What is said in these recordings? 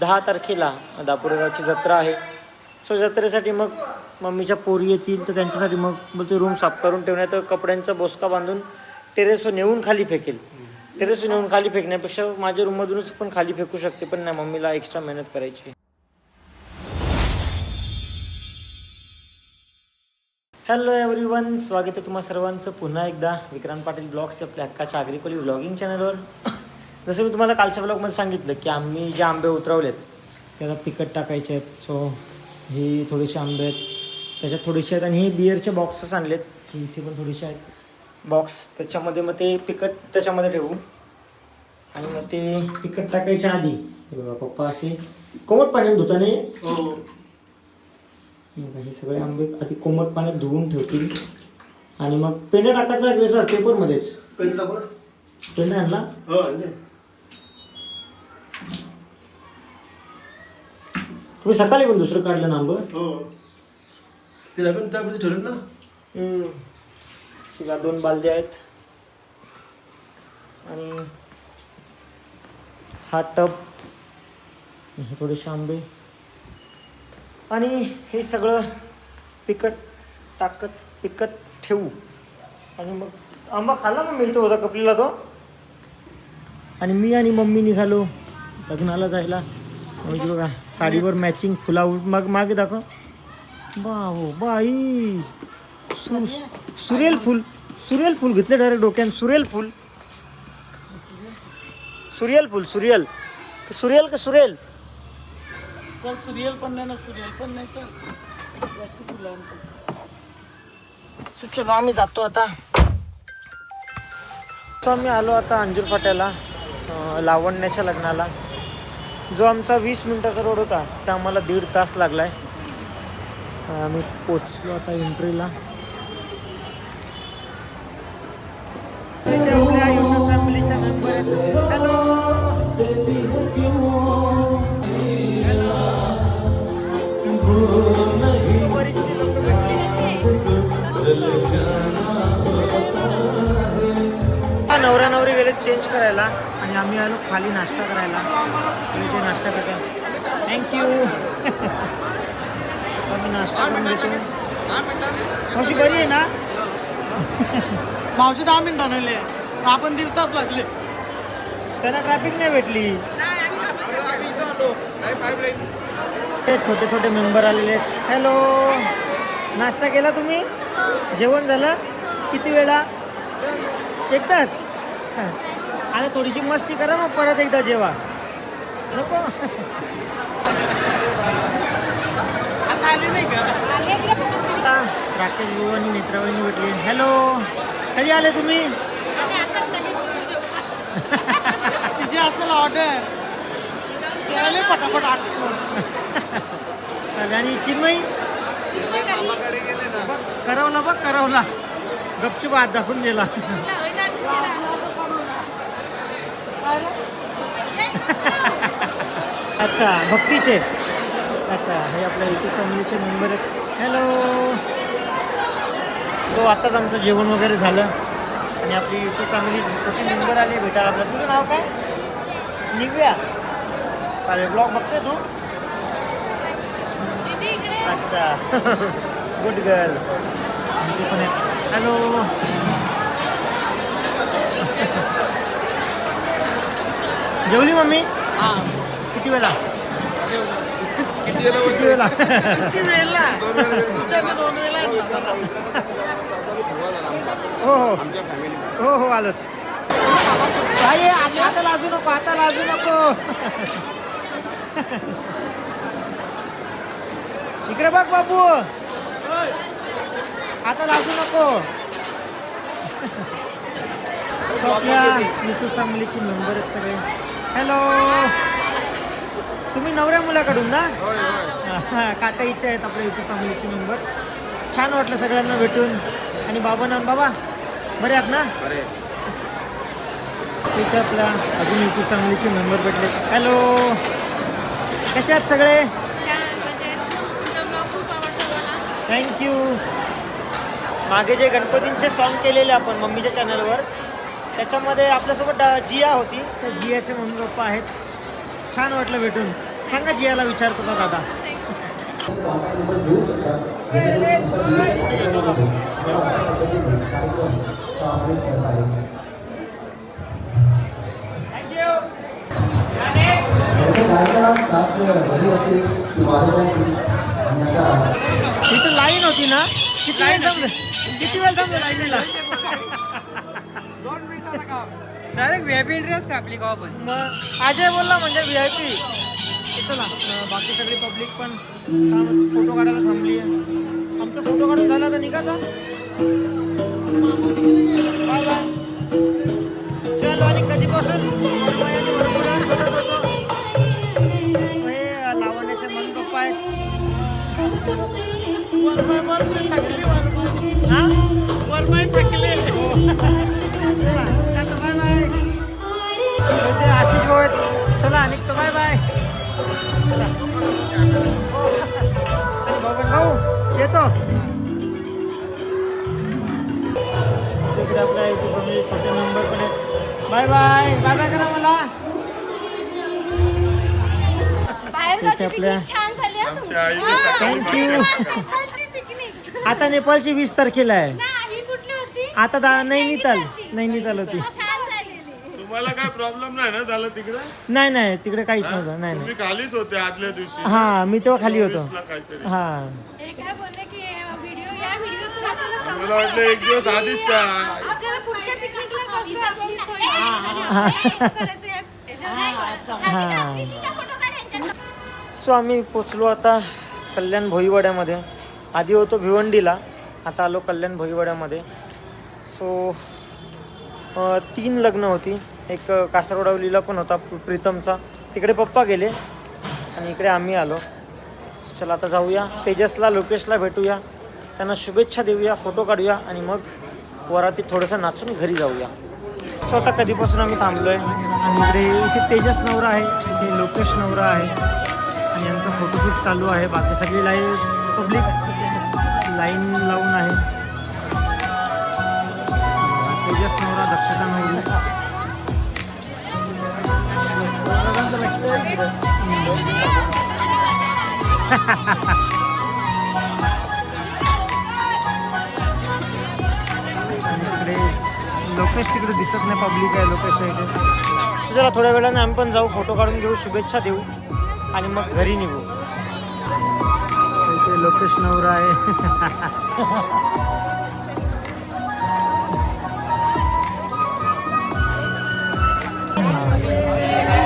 दहा तारखेला दापोडेगावची जत्रा आहे. सो जत्रेसाठी मग मम्मीच्या पोरी येतील तर त्यांच्यासाठी मग ते रूम साफ करून ठेवण्यात कपड्यांचा बोसका बांधून टेरेसवर नेऊन खाली फेकेल. टेरेसवर नेऊन खाली फेकण्यापेक्षा माझ्या रूममधूनच पण खाली फेकू शकते पण नाही मम्मीला एक्स्ट्रा मेहनत करायची हॅलो एव्हरीवन स्वागत आहे तुम्हा सर्वांचं पुन्हा एकदा विक्रांत पाटील ब्लॉग्स आपल्या हक्काच्या आग्रिकोली व्लॉगिंग चॅनलवर जसं मी तुम्हाला कालच्या ब्लॉगमध्ये सांगितलं की आम्ही जे आंबे उतरवलेत ते आता पिकट टाकायचे आहेत. सो हे थोडेसे आंबे आहेत. त्याच्यात थोडेसे आहेत आणि हे बिअरचे बॉक्सेस आणलेत. इथे पण थोडेसे आहेत बॉक्स त्याच्यामध्ये मग ते पिकट त्याच्यामध्ये ठेवू. आणि मग ते पिकट टाकायच्या आधी हे बघा पप्पा असे कोमट पाण्यात धुताने हे. हे सगळे आंबे आधी कोमट पाण्यात धुवून ठेवतील. आणि मग पेंडा टाकायचा सर पेपरमध्येच पेन टाकू ना? पेंडा आणला. तुम्ही सकाळी पण दुसरं काढलं ना आंबं हो. ते आपण त्यामध्ये ठेवलं ना? हम्म. शिला दोन बालद्या आहेत. आणि हा टप हे थोडेसे आंबे. आणि हे सगळं पिकट टाकत पिकत ठेवू. आणि मग आंबा खाल्ला मग मिळतो होता कपलीला तो? आणि मी आणि मम्मी निघालो लग्नाला जायला. म्हणजे बघा साडीवर मॅचिंग फुला मग मागे दाखव बा हो बाई सु सुरेल फुल सुरेल फुल घेतले डायरेक्ट डोक्यान सुरेल फुल। सुरियल फुल सुरियल सुरेल का सुरेल। चल सिरियल पण नाही ना सिरियल पण नाही चल. आम्ही जातो आता. आम्ही आलो आता अंजूर फाट्याला लावण्याच्या लग्नाला. जो आमचा वीस मिनटाचा रोड होता त्या आम्हाला दीड तास लागलाय. आहे आम्ही पोचलो आता एंट्रीला फॅमिलीच्या नवरा नवरी गेले चेंज करायला. आणि आम्ही आलो खाली नाश्ता करायला. ते नाश्ता करता. थँक्यू आम्ही नाश्ता करून घेतो. मावशी बरी आहे ना? मावशी दहा मिनिटं आणले आपण दीड तास लागले. त्यांना ट्रॅफिक नाही भेटली. ते छोटे छोटे मेंबर आलेले आहेत. हॅलो नाश्ता केला तुम्ही? जेवण झालं? किती वेळा? एकदाच हां. आता थोडीशी मस्ती करा मग परत एकदा जेवा. नको. आता आली नाही का? आता राकेश भाऊ आणि नेत्रावळीने भेटली. हॅलो कधी आले तुम्ही? तिची असेल ऑर्डर पटापट चिन्मयी बघ करवला बघ करवला. गपचूप हात दाखवून गेला. अच्छा भक्तीचे. अच्छा हे आपल्या युट्यूब फॅमिलीचे मेंबर आहेत. हॅलो सो आताच आमचं जेवण वगैरे झालं. आणि आपली युट्यूब फॅमिली छोटी मेंबर आली भेटायला आपलं तुझं नाव काय? निव्या. चालेल ब्लॉग बघते तू? अच्छा. गुड गर्ल पण हॅलो जेवली मम्मी? हा. किती वेळा? किती वेळा? किती वेळेला? दोन वेळेला. हो हो. हो हो आलोच. काय? आता लाजू नको आता लाजू नको. इकडे बघ बाबू. आता लाजू नको. आपल्या युट्यूब फॅमिलीची मेंबर आहेत सगळे. हॅलो तुम्ही नवऱ्या मुलाकडून ना? हा, काटा इच्छा आहेत आपल्या युट्यूब फॅमिलीची मेंबर छान वाटलं सगळ्यांना भेटून. आणि बाबा ना बाबा बरे आहात ना? इथे आपल्या अजून युट्यूब फॅमिलीचे मेंबर भेटले हॅलो कसे आहात सगळे? थँक्यू मागे जे गणपतींचे सॉन्ग केलेले आपण मम्मीच्या चॅनलवर त्याच्यामध्ये आपल्यासोबत जिया होती. त्या जियाचे मम्मी पप्पा आहेत. छान वाटलं भेटून. सांगा जियाला विचारतो ना दादा. इथं लाईन होती ना? किती वेळ थांबले? किती वेळ थांबले लाईनीला? डायरेक्ट व्हीआयपी एंट्री असते आपली गावा पण. मग अजय बोलला म्हणजे व्ही आय पी चला. अं, बाकी सगळी पब्लिक पण. फोटो काढायला थांबली आहे आमचा फोटो काढून झाला तर निघा चला निघतो. Bye bye. चला. भाऊ येतो. आपल्या इथे फॅमिली छोटे मेंबर पण आहेत. Bye bye. बाय बाय करा मला. आपल्या- पिकनिक आता नेपाळची वीस तारखेला आहे. नाही कुठली होती? आता दा नैनिताल. नैनिताल होती. तुम्हाला काय प्रॉब्लेम नाही ना झालं तिकडे? नाही नाही तिकडे काहीच नव्हतं. नाही तुम्ही नाही खालीच होते आदल्या दिवशी. हा मी तेव्हा खाली होतो. काहीतरी. हा. हे काय बोलले की व्हिडिओ या व्हिडिओतून आपल्याला समजलं मला वाटलं एक दिवस आधीच आ- आपल्याला पुढच्या पिकनिकला कसं आपली सोय करायचं या- याच्यावर? नाही का? हा. तिचा photo काढायचा. सो आम्ही पोचलो आता कल्याण भोईवाड्यामध्ये. आधी होतो भिवंडीला आता आलो कल्याण भोईवाड्यामध्ये. सो अ, तीन लग्न होती. एक अ, कासरवडावलीला पण होता प्रीतमचा. तिकडे पप्पा गेले आणि इकडे आम्ही आलो. चला आता जाऊया. तेजसला लोकेशला भेटूया. त्यांना शुभेच्छा देऊया फोटो काढूया आणि मग वराती थोडंसं नाचून घरी जाऊया. सो आता कधीपासून आम्ही थांबलो आहे आणि इकडे इथे तेजस नवरा आहे इथे लोकेश नवरा आहे. आणि यांचं फोटोशूट चालू आहे. बाकी सगळी लाईन पब्लिक लाईन लावून आहे. इकडे लोकेश तिकडे दिसत नाही पब्लिक आहे लोकेश आहे इथे. चला थोड्या वेळाने आम्ही पण जाऊ फोटो काढून घेऊ शुभेच्छा देऊ आणि मग घरी निघू. इथे लोकेश नवरा आहे.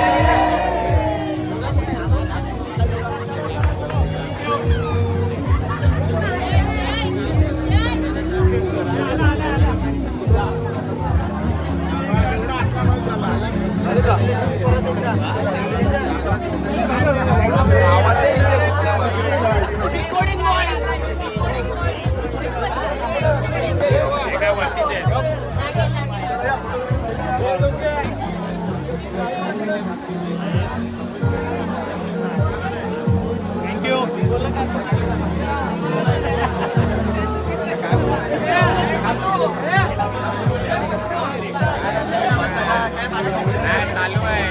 चालू आहे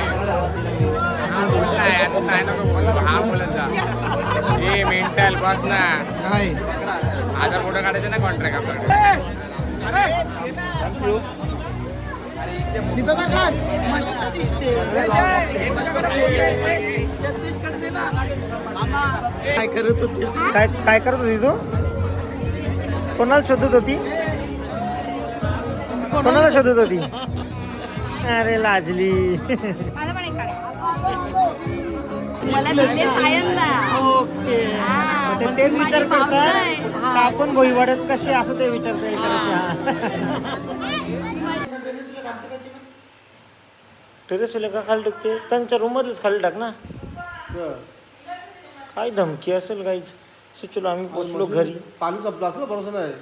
हा बोललाय आता काय नको हा बोलत जा ए मेंटल बस ना फोटो काढायचे ना कॉन्ट्रॅक्ट आपल्याकडे काय करत होतीस काय काय करत होती तू? कोणाला शोधत होती? कोणाला शोधत होती? अरे लाजली. ओके. तेच ती विचार करतात. आपण भोईवाड्यात कसे असं ते विचारता टेरेस का खाली टाकते. त्यांच्या रूम मधलेच खाली टाक ना. काय धमकी असेल काहीच सुचलो आम्ही पोचलो घरी. पाणी संपलं असं भरोसा नाही.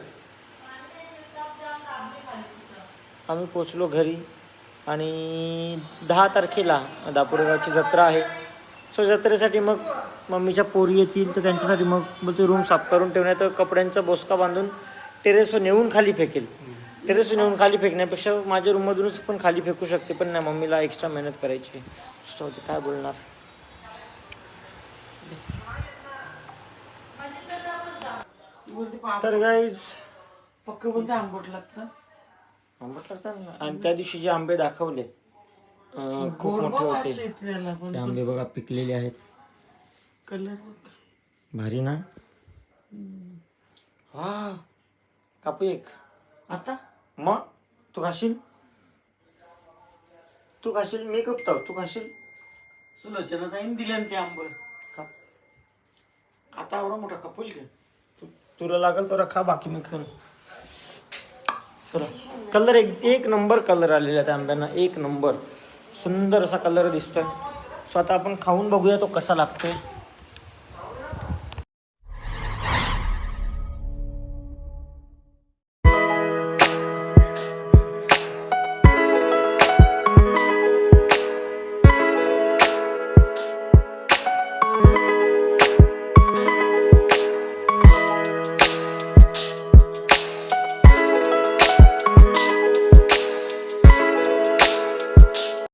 आम्ही पोचलो घरी आणि दहा तारखेला दापोडेगावची जत्रा आहे. सो जत्रेसाठी मग मम्मीच्या पोरी येतील तर त्यांच्यासाठी मग बोलते रूम साफ करून ठेवण्यात कपड्यांचा बोसका बांधून टेरेसवर नेऊन खाली फेकेल. टेरेसवर नेऊन खाली फेकण्यापेक्षा माझ्या रूममधूनच पण खाली फेकू शकते पण नाही मम्मीला एक्स्ट्रा मेहनत करायची सो ते काय बोलणार? तर गाईज पक्क बोलते आंबट लागतं. आंबट लागतात ना. आणि त्या दिवशी जे आंबे दाखवले खूप मोठे होते. ते आंबे बघा पिकलेले आहेत. कलर भारी ना? वा कापू एक. आता? मग तू खाशील तू खाशील मी कपतो तू खाशील सुलोचना ताईन दिले ते आंब काप. आता एवढा मोठा कपूल का? तू- तुला लागल तर खा बाकी मी खाईन. चला. कलर एक एक नंबर कलर आलेला त्या आंब्यांना एक नंबर. सुंदर असा कलर दिसतोय. सो आता आपण खाऊन बघूया तो कसा लागतोय.